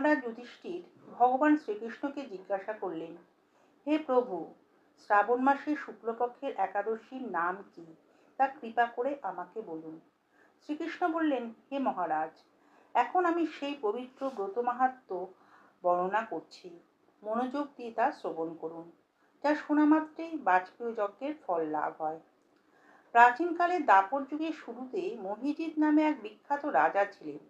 মহারাজ যুধিষ্ঠির ভগবান শ্রীকৃষ্ণকে জিজ্ঞাসা করলেন, হে প্রভু, শ্রাবণ মাসের শুক্লপক্ষের একাদশীর নাম কি? তা কৃপা করে আমাকে বলুন। শ্রীকৃষ্ণ বললেন, হে মহারাজ, এখন আমি সেই পবিত্র ব্রত মাহাত্ম বর্ণনা করছি। মনোযোগ দিয়ে তা শ্রবণ করুন, যা শোনা মাত্রেই বাজপেয় যজ্ঞের ফল লাভ হয়। প্রাচীনকালে দাপর যুগের শুরুতে মহিজিৎ নামে এক বিখ্যাত রাজা ছিলেন।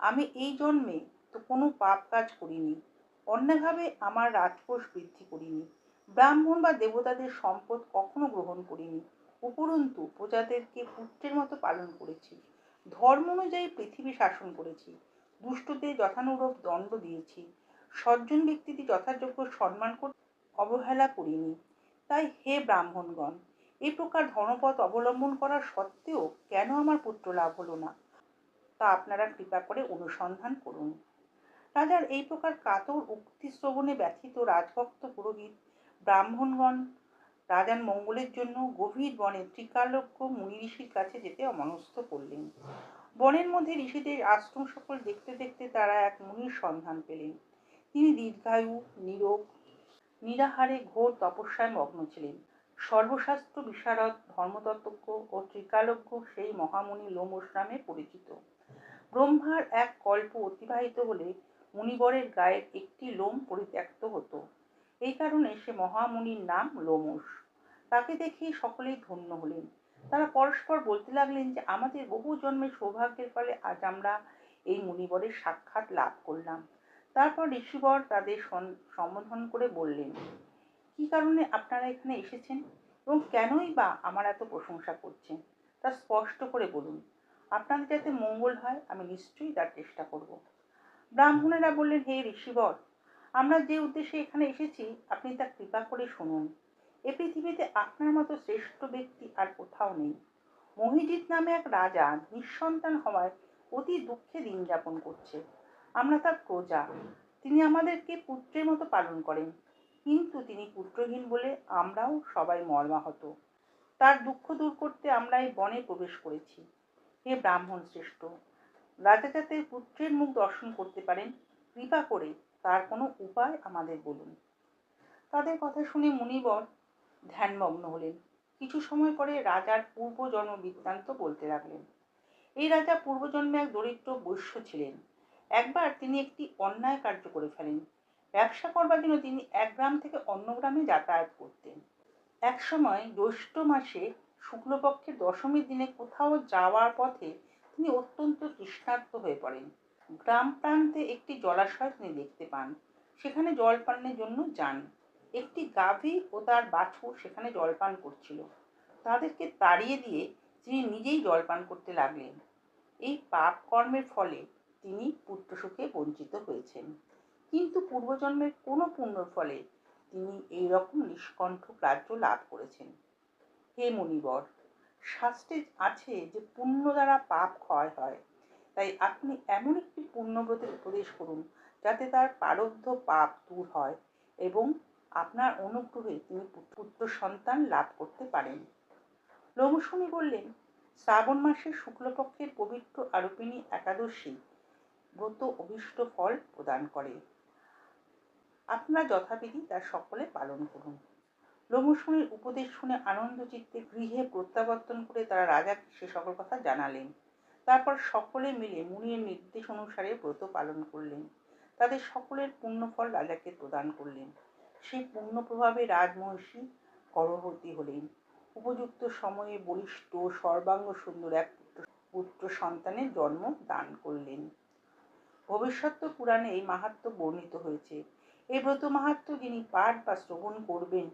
আমি এই জন্মে তো কোনো পাপ কাজ করিনি, অন্যভাবে আমার রাজকোষ বৃদ্ধি করিনি। ব্রাহ্মণ বা দেবতাদের সম্পদ কখনো গ্রহণ করিনি। উপরন্তু প্রজাদেরকে পুত্রের মতো পালন করেছি। ধর্ম অনুযায়ী পৃথিবী শাসন করেছি। দুষ্টদের যথানুরূপ দণ্ড দিয়েছি। সজ্জন ব্যক্তিদের যথাযোগ্য সম্মান করতে অবহেলা করিনি। তাই হে ব্রাহ্মণগণ এই প্রকার ধর্মপথ অবলম্বন করা সত্ত্বেও কেন আমার পুত্র লাভ হলো না? তা আপনারা কৃপা করে অনুসন্ধান করুন। রাজার এই প্রকার কাতর উক্তি শ্রবণে ব্যথিত রাজভক্ত পুরোহিত, ব্রাহ্মণগণ, রাজার মঙ্গলের জন্য গভীর বনে ত্রিকালজ্ঞ মুনি ঋষির কাছে যেতে অমনস্থ করলেন। বনের মধ্যে ঋষিদের আশ্রম সকল দেখতে দেখতে তারা এক মুনির সন্ধান পেলেন। তিনি দীর্ঘায়ু, নীরব, নিরাহারে ঘোর তপস্যায় মগ্ন ছিলেন। সর্বশাস্ত্র বিশারদ, ধর্মতত্ত্বজ্ঞ ও ত্রিকালজ্ঞ সেই মহামুনি লোমস নামে পরিচিত। ব্রহ্মার এক কল্প অতিবাহিত হলে মুনিবরের গায়ের একটি লোম পরিত্যক্ত হতো। এই কারণে সে মহামুনির নাম লোমস তাকে দেখেই সকলেই ধন্য হলেন। তারা পরস্পর বলতে লাগলেন যে, আমাদের বহু জন্মের সৌভাগ্যের ফলে আজ আমরা এই মুনিবরের সাক্ষাৎ লাভ করলাম। তারপর ঋষিবর তাদের সম্বোধন করে বললেন, কি কারণে আপনারা এখানে এসেছেন এবং কেনই বা আমার এত প্রশংসা করছেন? তা স্পষ্ট করে বলুন। আপনাদের যাতে মঙ্গল হয়, আমি নিশ্চয়ই তার চেষ্টা করব। ব্রাহ্মণেরা বললেন, হে ঋষিবর, আমরা যে উদ্দেশ্যে এখানে এসেছি, আপনি তা কৃপা করে শুনুন। এ পৃথিবীতে আপনার মতো শ্রেষ্ঠ ব্যক্তি আর কোথাও নেই। মহিজিৎ নামে এক রাজা নিঃসন্তান হওয়ায় অতি দুঃখে দিন যাপন করছে। আমরা তার প্রজা। তিনি আমাদেরকে পুত্রের মতো পালন করেন। কিন্তু তিনি পুত্রহীন বলে আমরাও সবাই মর্মাহত। তার দুঃখ দূর করতে আমরা এই বনে প্রবেশ করেছি। হে ব্রাহ্মণ শ্রেষ্ঠ রাজা যাতে পুত্রের মুখ দর্শন করতে পারেন, কৃপা করে তার কোনো উপায় আমাদের বলুন। তাদের কথা শুনে মুনিবর ধ্যানমগ্ন হলেন। কিছু সময় পরে রাজার পূর্বজন্ম বৃত্তান্ত বলতে লাগলেন। এই রাজা পূর্বজন্মে এক দরিদ্র বৈশ্য ছিলেন। একবার তিনি একটি অন্যায় কার্য করে ফেলেন। ব্যবসা করবার জন্য তিনি এক গ্রাম থেকে অন্য গ্রামে যাতায়াত করতেন। এক সময় জ্যৈষ্ঠ মাসে শুক্লপক্ষের দশমীর দিনে কোথাও যাওয়ার পথে তিনি অত্যন্ত তৃষ্ণার্ত হয়ে পড়েন। গ্রাম প্রান্তে একটি জলাশয় তিনি দেখতে পান। সেখানে জল পানের জন্য যান। একটি গাভী ও তার বাছুর সেখানে জলপান করছিল। তাদেরকে তাড়িয়ে দিয়ে তিনি নিজেই জলপান করতে লাগলেন। এই পাপ কর্মের ফলে তিনি পুত্রসুখে বঞ্চিত হয়েছেন। কিন্তু পূর্বজন্মের কোনো পুণ্যর ফলে তিনি এই রকম নিষ্কণ্ঠ কার্য লাভ করেছেন। হে মুনিবর শাস্ত্রে আছে যে পুণ্য দ্বারা পাপ ক্ষয় হয়। তাই আপনি এমন একটি পুণ্যব্রতের উপদেশ করুন, যাতে তার প্রারব্ধ পাপ দূর হয় এবং আপনার অনুগ্রহে তিনি পুত্র সন্তান লাভ করতে পারেন। লোমশুনি বললেন, শ্রাবণ মাসের শুক্লপক্ষের পবিত্র আরোপিনী একাদশী ব্রত অভীষ্ট ফল প্রদান করে। আপনারা যথাবিধি তার সকলে পালন করুন। লোমশুনির উপদেশ শুনে আনন্দ চিত্তে গৃহে প্রত্যাবর্তন করে তারা রাজাকে সে সকল কথা জানালেন। তারপর সকলে মিলে মুনির নির্দেশ অনুসারে ব্রত পালন করলেন। তাদের সকলের পুণ্যফল রাজাকে প্রদান করলেন। সেই পূর্ণ প্রভাবে রাজমহিষী গর্ভবতী হলেন। উপযুক্ত সময়ে বলিষ্ঠ, সর্বাঙ্গ সুন্দর এক পুত্র সন্তানের জন্ম দান করলেন। ভবিষ্যৎ পুরাণে এই মাহাত্ম বর্ণিত হয়েছে। এই ব্রত মাহাত্ম যিনি পাঠ বা শ্রবণ করবেন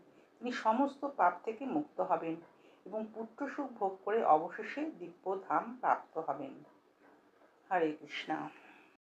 তিনি সমস্ত পাপ থেকে মুক্ত হবেন এবং পুত্রসুখ ভোগ করে অবশেষে দিব্যধাম প্রাপ্ত হবেন। হরে কৃষ্ণা।